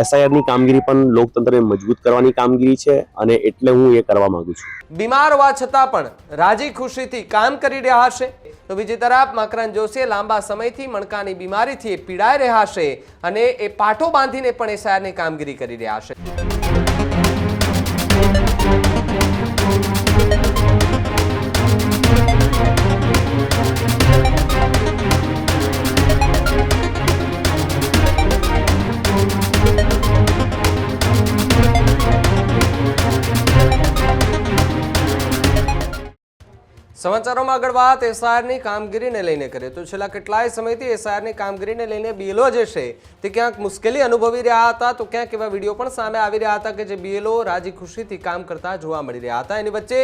એસઆઈઆરની કામગીરી પણ લોકતંત્રને મજબૂત કરવાની કામગીરી છે અને એટલે હું એ કરવા માંગુ છું. બીમાર હોવા છતાં પણ રાજી ખુશીથી કામ કરી રહ્યા હશે. તો બીજી તરફ મકરંદ જોશીએ લાંબા સમયથી મણકાની બીમારીથી પીડાઈ રહ્યા છે અને એ પાઠો બાંધીને પણ એસઆઈઆરની કામગીરી કરી રહ્યા છે. સમાચારોમાં આગળ વાત એસઆરની કામગીરીને લઈને કરીએ. તો છેલ્લા કેટલાય સમયથી એસઆરની કામગીરીને લઈને બીએલઓ જે છે, તે ક્યાંક મુશ્કેલી અનુભવી રહ્યા હતા. તો ક્યાંક એવા વીડિયો પણ સામે આવી રહ્યા હતા કે જે બીએલઓ રાજી ખુશીથી કામ કરતા જોવા મળી રહ્યા હતા. એની વચ્ચે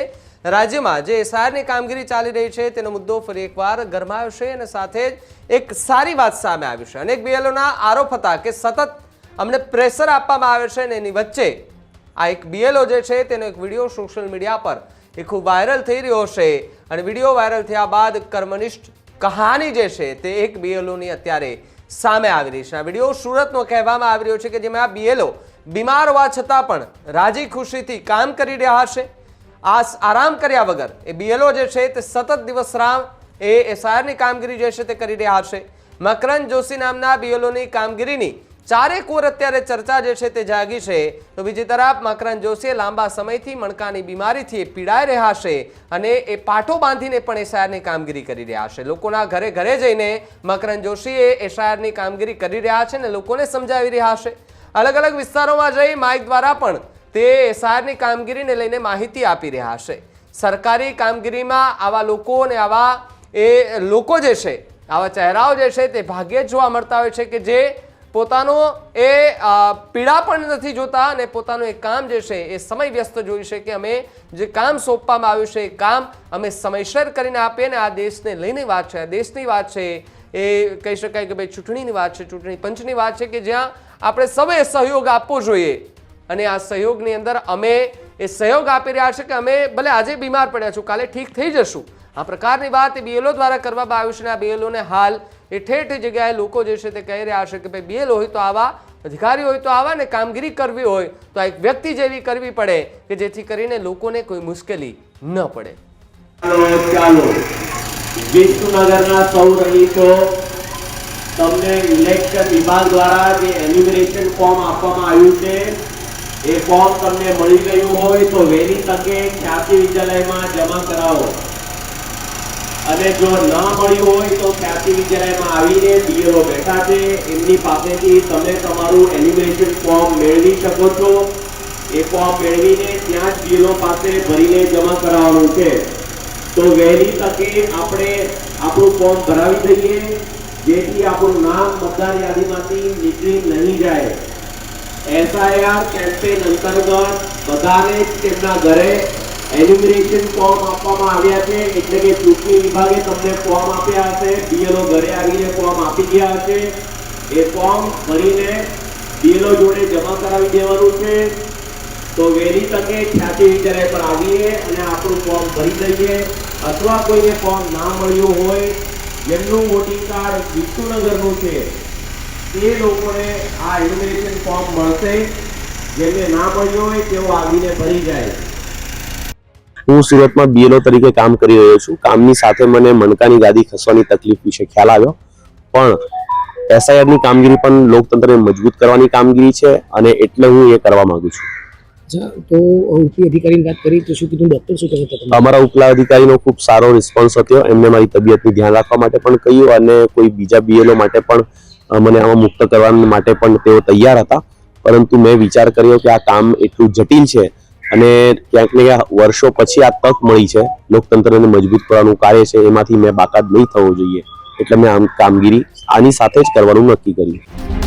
રાજ્યમાં જે એસઆરની કામગીરી ચાલી રહી છે, તેનો મુદ્દો ફરી એકવાર ગરમાયો છે અને સાથે જ એક સારી વાત સામે આવી છે. અનેક બીએલઓના આરોપ હતા કે સતત અમને પ્રેશર આપવામાં આવે છે અને એની વચ્ચે આ એક બીએલઓ જે છે, તેનો એક વીડિયો સોશિયલ મીડિયા પર એ ખૂબ વાયરલ થઈ રહ્યો છે અને વીડિયો વાયરલ થયા બાદ કર્મનિષ્ઠ કહાની જે છે તે એક બીએલઓની અત્યારે સામે આવી રહી છે. આ વીડિયો સુરતનો કહેવામાં આવી રહ્યો છે કે જેમાં આ બીએલઓ બીમાર હોવા છતાં પણ રાજી ખુશીથી કામ કરી રહ્યા હશે આ આરામ કર્યા વગર એ બીએલઓ જે છે તે સતત દિવસ રામ એ એસઆરની કામગીરી જે છે તે કરી રહ્યા હશે મકરંદ જોશી નામના બીએલઓની કામગીરીની ચારેક ઓર અત્યારે ચર્ચા જે છે તે જાગી છે. તો બીજી તરફ મકરંદ જોશીએ લાંબા સમયથી મણકાની બીમારીથી પીડાઈ રહ્યા છે અને એ પાઠો બાંધીને પણ એસઆરની કામગીરી કરી રહ્યા છે. લોકોના ઘરે ઘરે જઈને મકરંદ જોશીએ એસઆરની કામગીરી કરી રહ્યા છે અને લોકોને સમજાવી રહ્યા છે. અલગ અલગ વિસ્તારોમાં જઈ માઇક દ્વારા પણ તે એસઆરની કામગીરીને લઈને માહિતી આપી રહ્યા છે. સરકારી કામગીરીમાં આવા લોકો અને આવા એ લોકો જે છે, આવા ચહેરાઓ જે છે તે ભાગ્યે જ જોવા મળતા હોય છે કે જે પોતાનો એ પીડા પણ નથી જોતા અને પોતાનું એ કામ જે છે એ સમય વ્યસ્ત જોઈ છે કે અમે જે કામ સોંપવામાં આવ્યું છે એ કામ અમે સમયસર કરીને આપીએ ને આ દેશને લઈને વાત છે. આ દેશની વાત છે એ કહી શકાય કે ભાઈ ચૂંટણીની વાત છે, ચૂંટણી પંચની વાત છે કે જ્યાં આપણે સૌએ સહયોગ આપવો જોઈએ. અને આ સહયોગની અંદર અમે એ સહયોગ આપી રહ્યા છે કે અમે ભલે આજે બીમાર પડ્યા છું, કાલે ઠીક થઈ જશું. આ પ્રકારની વાત એ બીએલઓ દ્વારા કરવામાં આવ્યું છે અને આ બીએલઓને હાલ એ ઠેર જગ્યાએ લોકો જે છે તે કહી રહ્યા છે કે ભાઈ બીએલ હોય તો આવા, અધિકારી હોય તો આવા ને કામગીરી કરવી હોય તો આ એક વ્યક્તિ જેવી કરવી પડે કે જેથી કરીને લોકોને કોઈ મુશ્કેલી ન પડે. ચાલો વિષ્ણુનગરના સૌ રહીશો, તમને ઇલેક્શન વિભાગ દ્વારા જે એન્યુમરેશન ફોર્મ આપવામાં આવ્યું છે, એ ફોર્મ તમને મળી ગયું હોય તો વહેલી તકે ખ્યાતિ વિદ્યાલયમાં જમા કરાવો. અને જો ન મળ્યું હોય તો ખ્યાતિ વિદ્યાલયમાં આવીને બીએલઓ બેઠા છે. એમની પાસેથી તમે તમારું એલિમિનેશન ફોર્મ મેળવી શકો છો. એ ફોર્મ મેળવીને ત્યાં જ બીએલઓ પાસે ભરીને જમા કરાવવાનું છે. તો વહેલી તકે આપણે આપણું ફોર્મ ભરાવી દઈએ, જેથી આપણું નામ મતદાર યાદીમાંથી નીકળી નહીં જાય. એસઆઈઆર કેમ્પેન અંતર્ગત બધાને તેમના ઘરે એન્યુમરેશન ફોર્મ આપવામાં આવ્યા છે, એટલે કે ચૂંટણી વિભાગે તમને ફોર્મ આપ્યા હશે બીએલઓ ઘરે આવીને ફોર્મ આપી ગયા હશે. એ ફોર્મ ભરીને બીએલઓ જોડે જમા કરાવી દેવાનું છે. તો વહેલી તકે ખ્યાતિ વિદ્યાલય પર આવીએ અને આપણું ફોર્મ ભરી દઈએ. અથવા કોઈને ફોર્મ ના મળ્યું હોય, જેમનું વોટિંગ કાર્ડ વિષ્ણુનગરનું છે, તે લોકોને આ એન્યુમરેશન ફોર્મ મળશે. જેમને ના મળ્યું હોય, તેઓ આવીને ભરી જાય. હું સુરતમાં બીએલઓ તરીકે કામ કરી રહ્યો છું. કામની સાથે મને મણકાની ગાદી ખસવાની તકલીફ વિશે ખ્યાલ આવ્યો. પણ એસઆઈઆરની કામગીરી પણ લોકતંત્રને મજબૂત કરવાની કામગીરી છે અને એટલે હું એ કરવા માંગુ છું. તો ઉપરી અધિકારીની વાત કરી તો શું કીધું? ડોક્ટર શું કહે અમારા ઉપલા અધિકારીનો ખૂબ સારો રિસ્પોન્સ હતો. એમને મારી તબિયતનું ધ્યાન રાખવા માટે પણ કહ્યું અને કોઈ બીજા બીએલઓ માટે પણ મને આમાં મુક્ત કરવા માટે પણ તેઓ તૈયાર હતા. પરંતુ મેં વિચાર કર્યો કે આ કામ એટલું જટિલ છે અને ક્યાંક ને ક્યાંક વર્ષો પછી આ તક મળી છે. લોકતંત્રને મજબૂત કરવાનું કાર્ય છે. એમાંથી મેં બાકાત નહીં થવો જોઈએ. એટલે મેં આમ કામગીરી આની સાથે જ કરવાનું નક્કી કર્યું.